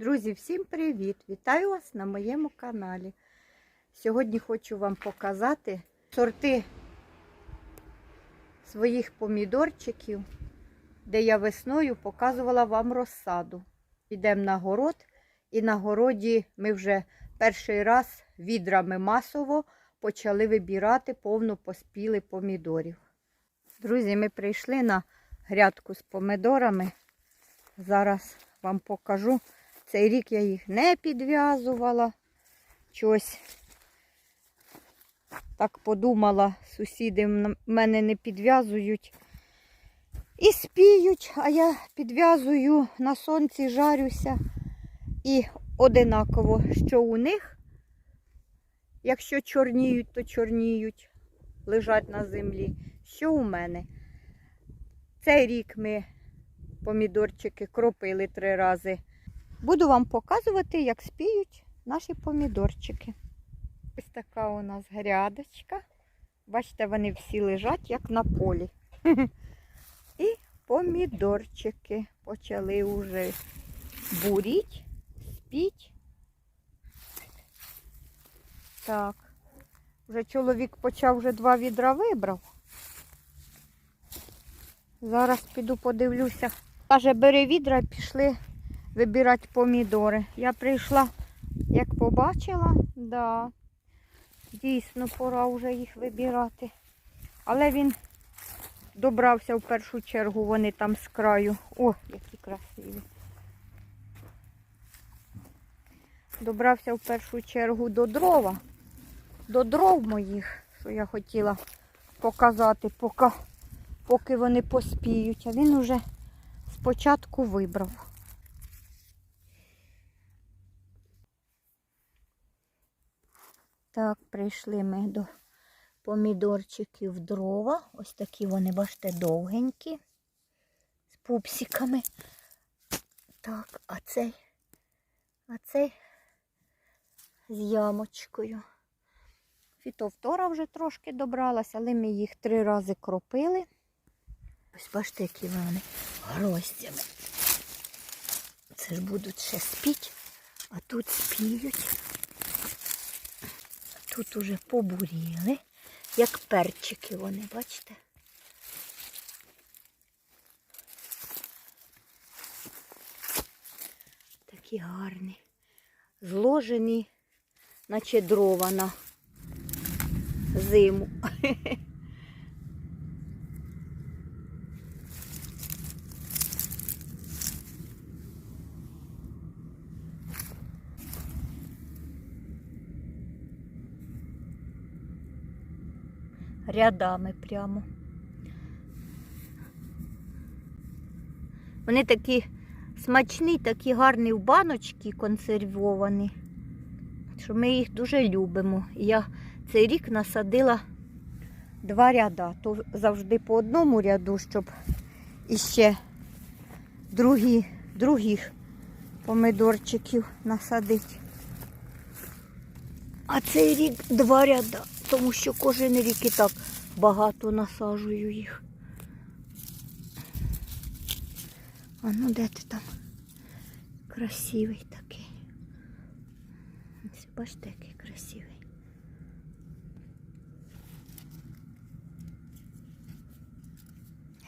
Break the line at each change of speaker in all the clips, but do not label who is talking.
Друзі, всім привіт! Вітаю вас на моєму каналі. Сьогодні хочу вам показати сорти своїх помідорчиків, де я весною показувала вам розсаду. Йдемо на город, і на городі ми вже перший раз відрами масово почали вибирати повно поспіли помідорів. Друзі, ми прийшли на грядку з помідорами. Зараз вам покажу. Цей рік я їх не підв'язувала. Чогось так подумала, сусіди мене не підв'язують і спіють, а я підв'язую на сонці, жарюся. І одинаково, що у них, якщо чорніють, то чорніють, лежать на землі. Що у мене? Цей рік ми помідорчики кропили три рази. Буду вам показувати, як спіють наші помідорчики. Ось така у нас грядочка. Бачите, вони всі лежать, як на полі. І помідорчики почали вже буріть, спіть. Так, вже чоловік почав вже два відра вибрав. Зараз піду подивлюся. Каже, бери відра і пішли вибирати помідори. Я прийшла, як побачила, да, дійсно пора вже їх вибирати. Але він добрався в першу чергу, вони там з краю. О, які красиві. Добрався в першу чергу до дрова, до дров моїх, що я хотіла показати, поки, поки вони поспіють. А він уже спочатку вибрав. Так, прийшли ми до помідорчиків дрова. Ось такі вони, бачите, довгенькі, з пупсиками. Так, а цей, а цей з ямочкою. Фітовтора вже трошки добралась, але ми їх три рази кропили. Ось бачите, які вони гроздями. Це ж будуть ще спіть, а тут спіють. Тут уже побуріли, як перчики вони, бачите? Такі гарні, зложені, наче дрова на зиму. рядами прямо. Вони такі смачні, такі гарні в баночки консервовані, що ми їх дуже любимо. І я цей рік насадила два ряда, то завжди по одному ряду, щоб іще другі, других помидорчиків насадити. А цей рік два ряда, тому що кожен рік і так багато насаджую їх. А ну де ти там? Красивий такий. Бачите, який красивий.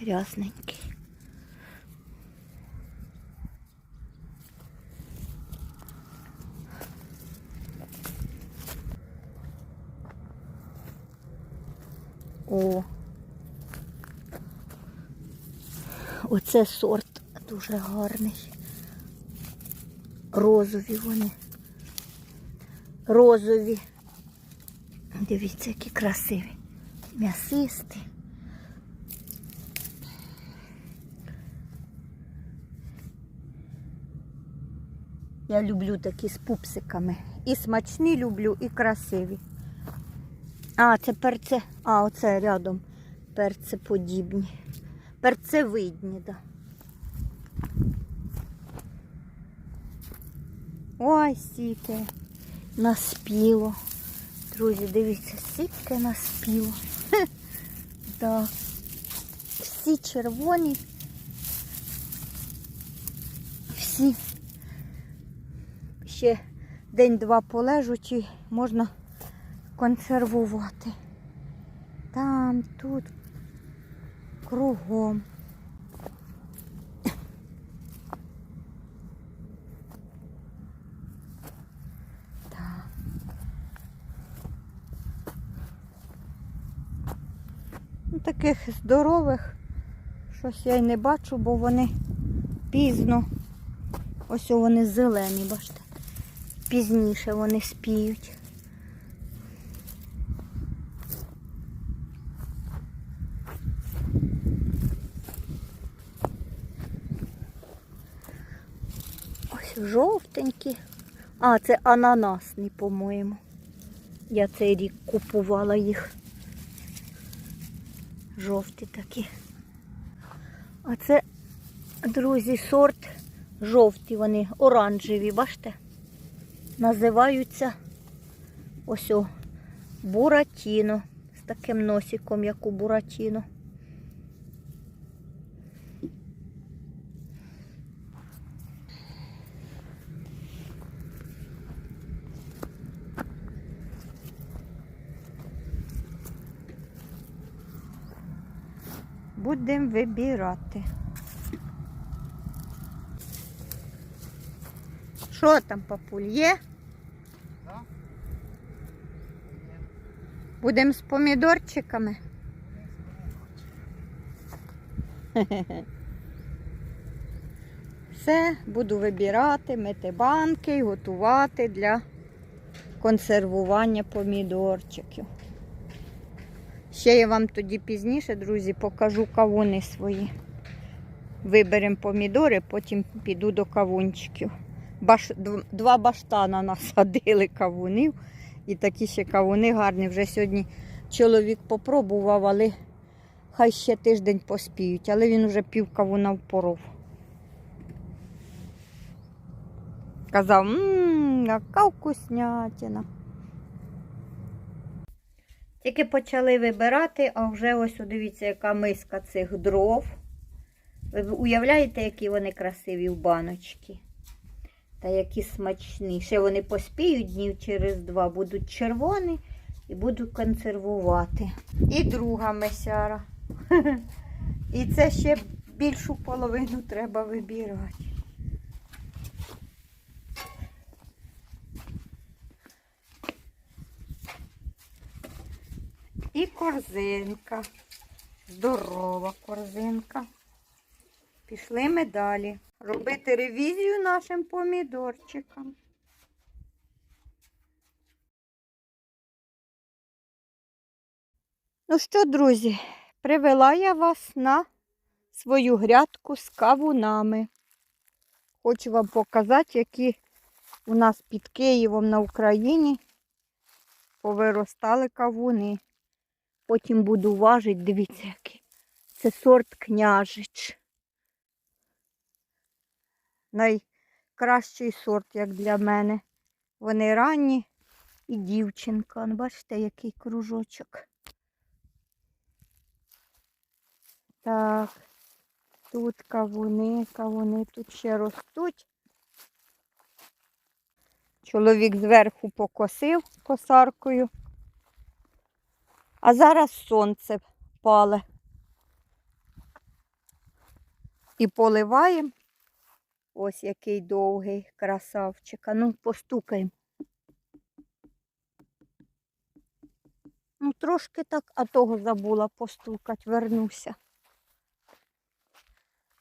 Грязненький. О. Оце сорт дуже гарний. Розові вони. Розові. Дивіться, які красиві. М'ясисті. Я люблю такі з пупсиками. І смачні люблю, і красиві. А, це перце. А, оце рядом перцеподібні. Перцевидні. Да. Ой, стільки наспіло. Друзі, дивіться, стільки наспіло. Так. Всі червоні. Всі ще день-два полежуть і можна консервувати. Там, тут, кругом. Ну, таких здорових щось я й не бачу, бо вони пізно. Ось вони зелені, бачите. Пізніше вони спіють. Ось жовтенькі. А, це ананасний, по-моєму. Я цей рік купувала їх. Жовті такі. А це, друзі, сорт жовті, вони оранжеві, бачите? Називаються ось о, буратіно. З таким носиком, як у буратіно. Будемо вибирати. Що там, папуль, є?
Да?
Будемо з помідорчиками. Все, буду вибирати, мити банки і готувати для консервування помідорчиків. Ще я вам тоді пізніше, друзі, покажу кавуни свої. Виберемо помідори, потім піду до кавунчиків. Баш... Два баштана насадили кавунів. І такі ще кавуни гарні. Вже сьогодні чоловік попробував, але хай ще тиждень поспіють, але він вже пів кавуна впоров. Казав, ммм, яка вкуснятина. Тільки почали вибирати, а вже ось дивіться, яка миска цих дров. Ви уявляєте, які вони красиві в баночці? Та які смачні. Ще вони поспіють днів через два, будуть червоні і буду консервувати. І друга месяра. І це ще більшу половину треба вибирати. І корзинка. Здорова корзинка. Пішли ми далі. Робити ревізію нашим помідорчикам. Ну що, друзі, привела я вас на свою грядку з кавунами. Хочу вам показати, які у нас під Києвом на Україні повиростали кавуни. Потім буду важити, дивіться, який. Це сорт княжич. Найкращий сорт, як для мене. Вони ранні і дівчинка. Он, бачите, який кружочок. Так, тут кавуни, кавуни тут ще ростуть. Чоловік зверху покосив косаркою. А зараз сонце пале. І поливаємо. Ось який довгий красавчик. А ну, постукаємо. Ну, трошки так, а того забула постукати, вернуся.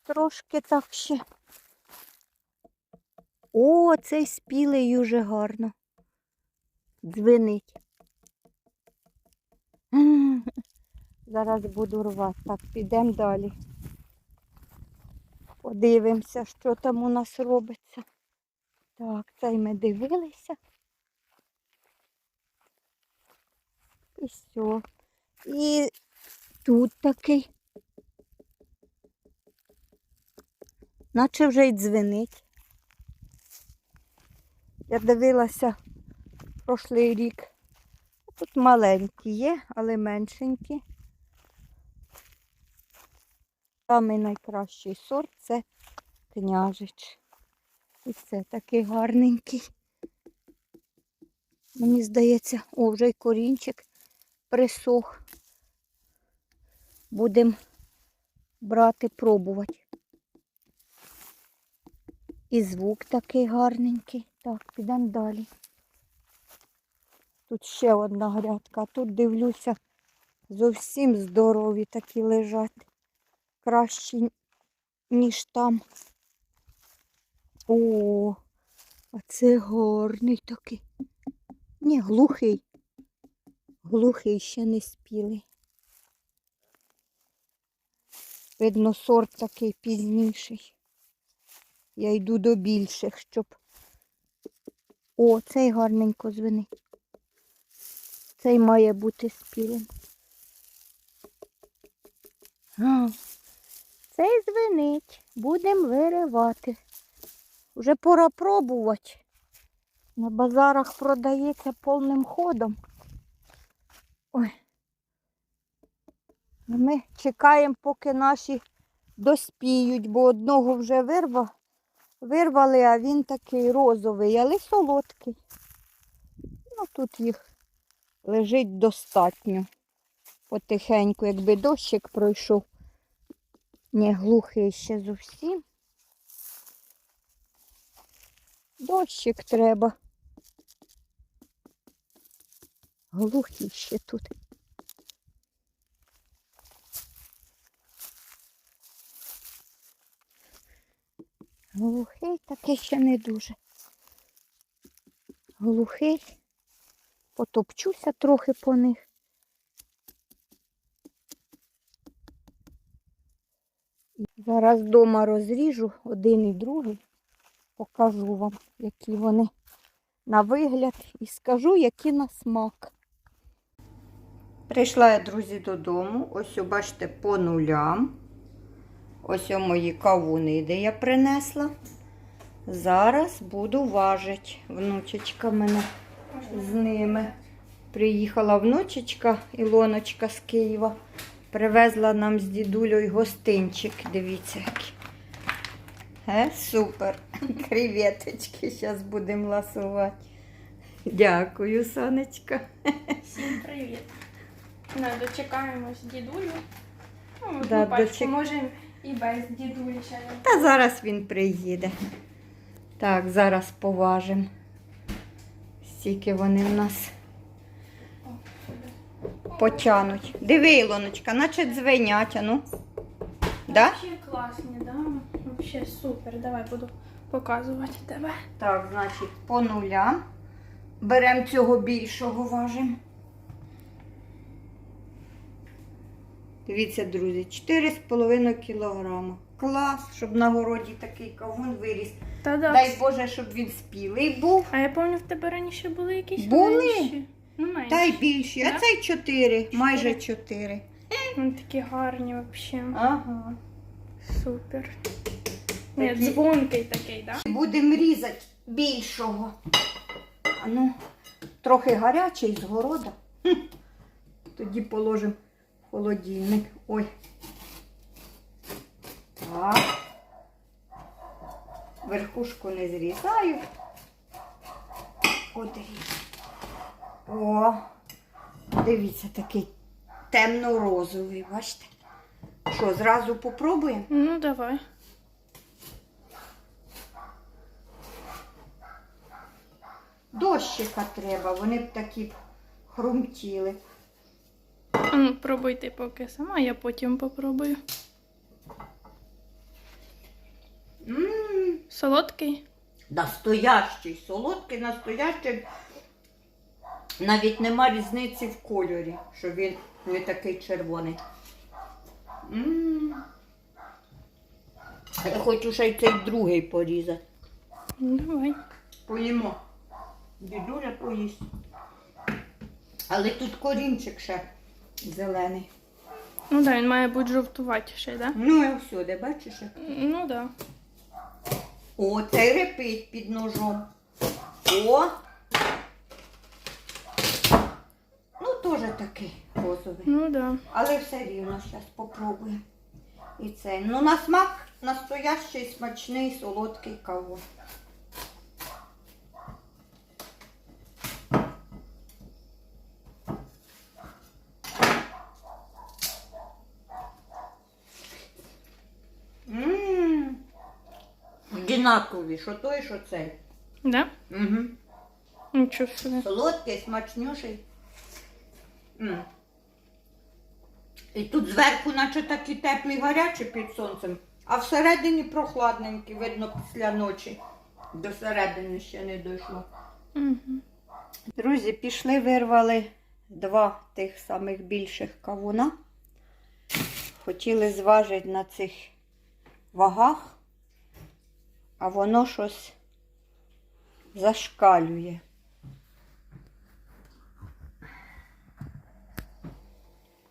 Трошки так ще. О, цей спілий уже гарно. Дзвенить. Зараз буду рвати. Так, підемо далі. Подивимося, що там у нас робиться. Так, цей ми дивилися. І все. І тут такий. Наче вже й дзвенить. Я дивилася прошлий рік. Тут маленькі є, але меншенькі. Самий найкращий сорт це княжич. І це такий гарненький. Мені здається, о, вже й корінчик присох. Будемо брати, пробувати. І звук такий гарненький. Так, підемо далі. Тут ще одна грядка, тут дивлюся, зовсім здорові такі лежать. Кращі, ніж там. О, а це гарний такий. Ні, глухий. Глухий ще не спілий. Видно, сорт такий пізніший. Я йду до більших, щоб. О, цей гарненько звенить. Цей має бути спілим. Цей звенить. Будемо виривати. Вже пора пробувати. На базарах продається повним ходом. Ой. Ми чекаємо, поки наші доспіють, бо одного вже вирва, вирвали, а він такий розовий, але солодкий. Ну, тут їх лежить достатньо. Потихеньку, якби дощик пройшов. Не глухий ще зовсім. Дощик треба. Глухий ще тут. Глухий такий ще не дуже. Глухий. Потопчуся трохи по них. Зараз вдома розріжу один і другий. Покажу вам, які вони на вигляд і скажу, які на смак. Прийшла я, друзі, додому. Ось, бачите, по нулям. Ось о мої кавуни, де я принесла. Зараз буду важити. Внучечка мене з ними. Приїхала внучечка Ілоночка з Києва. Привезла нам з дідулею гостинчик. Дивіться, який. Е, супер. Креветочки зараз будемо ласувати. Дякую, сонечка.
Всім привіт. Ну, дочекаємось дідулю. Ну,
Да, дочек-
можемо і без дідулі ще.
Та зараз він приїде. Так, зараз поважимо. Стільки вони в нас потянуть. Диви, Ілоночка, наче дзвенять, а ну. Да?
Вообще класні, да? Вообще супер. Давай буду показувати тебе.
Так, значить, по нулям. Беремо цього більшого важимо. Дивіться, друзі, 4,5 кілограма. Клас, щоб на городі такий кавун виріс.
Та да.
Дай Боже, щоб він спілий був.
А я пам'ятаю, в тебе раніше були якісь
Були.
менші. Ну, менші.
Та й більші. А
Да?
цей 4, майже 4.
Вони такі гарні взагалі.
Ага.
Супер. Ні,
Такі-
дзвонкий такий, да?
Будемо різати більшого. А ну, трохи гарячий з города. Хм. Тоді положимо в холодильник. Ой. Так. Верхушку не зрізаю. От ріж. О, дивіться, такий темно-розовий, бачите? Що, зразу попробуємо?
Ну, давай.
Дощика треба, вони б такі б хрумтіли.
Ну, пробуй поки сама, я потім попробую.
Ммм,
Солодкий?
настоящий, солодкий, настоящий. Навіть нема різниці в кольорі, що він не такий червоний. Ммм. Я хочу ще й цей другий порізати.
Давай.
Поїмо. Дідуля поїсть. Але тут корінчик ще зелений.
Ну да, він має бути жовтувати ще, да?
Ну і всюди, бачиш?
Ну да.
О, цей репить під ножом. О! Ну, теж такий розовий.
Ну да.
Але все рівно, зараз попробуємо. І цей. Ну, на смак настоящий, смачний, солодкий кавун. Однакові, що той, що цей.
Да?
Угу.
Нічого собі.
Солодкий, смачніший. М. І тут зверху, наче такі теплі гарячі під сонцем, а всередині прохладненькі, видно, після ночі. До середини ще не дійшло.
Угу.
Друзі, пішли, вирвали два тих самих більших кавуна. Хотіли зважити на цих вагах, а воно щось зашкалює.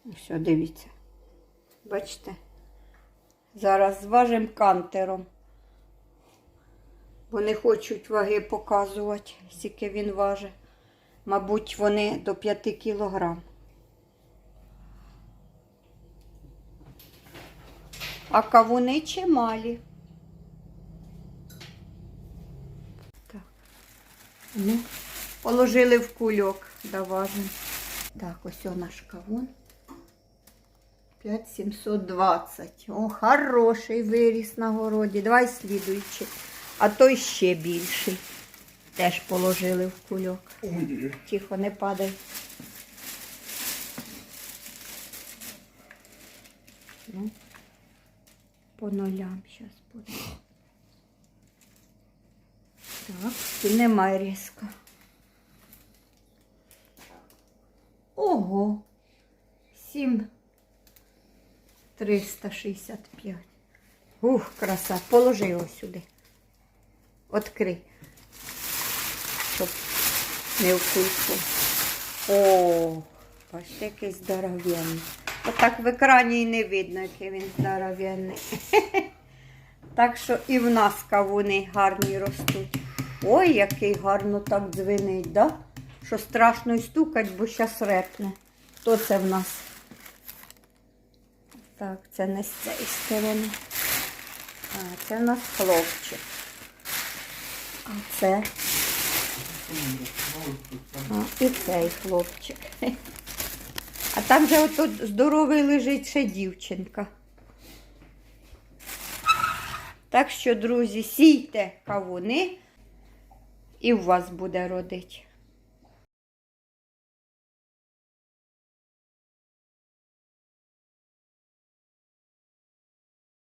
Все, дивіться. Бачите? Зараз зважимо кантером. Вони хочуть ваги показувати, скільки він важить. Мабуть, вони до 5 кілограм. А кавуни чималі. Ну, положили в кульок, доважимо. Так, ось о наш кавун. 5720. О, хороший виріс на городі. Давай слідуючи. А той ще більший. Теж положили в кульок. Тихо, не падай. Ну, по нулям зараз буде. Так, і немає різка. Ого. 7 365. Ух, краса. Положи його сюди. Открий. Щоб не в кульку. О, бачите, який здоровенний. Отак в екрані і не видно, який він здоровенний. Так що і в нас кавуни гарні ростуть. Ой, який гарно так дзвенить, да? що страшно й стукать, бо щас репне. Хто це в нас? Так, це не з цієї сторони. А, це в нас хлопчик. А це. А, і цей хлопчик. А там же отут здоровий лежить ще дівчинка. Так що, друзі, сійте кавуни і у вас буде родить.